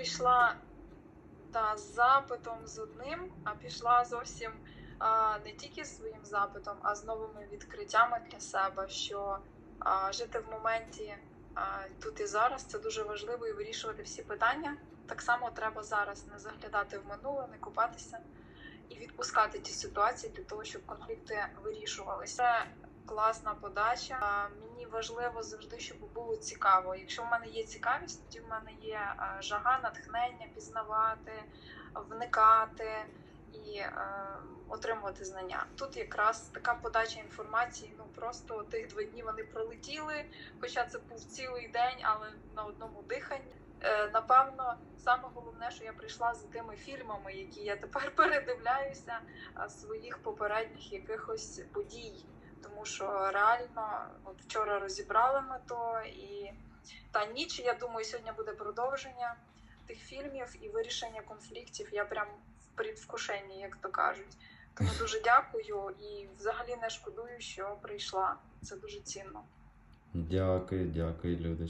Пішла та з запитом з одним, а пішла зовсім а, не тільки своїм запитом, а з новими відкриттями для себе, що а, жити в моменті а, тут і зараз це дуже важливо і вирішувати всі питання. Так само треба зараз не заглядати в минуле, не купатися і відпускати ті ситуації для того, щоб конфлікти вирішувалися. Класна подача. Мені важливо завжди, щоб було цікаво. Якщо в мене є цікавість, тоді в мене є жага, натхнення, пізнавати, вникати і е, отримувати знання. Тут якраз така подача інформації. Ну просто тих два дні вони пролетіли, хоча це був цілий день, але на одному диханні. Е, напевно, саме головне, що я прийшла за тими фільмами, які я тепер передивляюся своїх попередніх якихось подій. Тому що реально от вчора розібрали ми то і та ніч, я думаю, сьогодні буде продовження тих фільмів і вирішення конфліктів. Я прям в предвкушенні, як то кажуть. Тому дуже дякую і взагалі не шкодую, що прийшла. Це дуже цінно. Дякую, дякую, Людочка.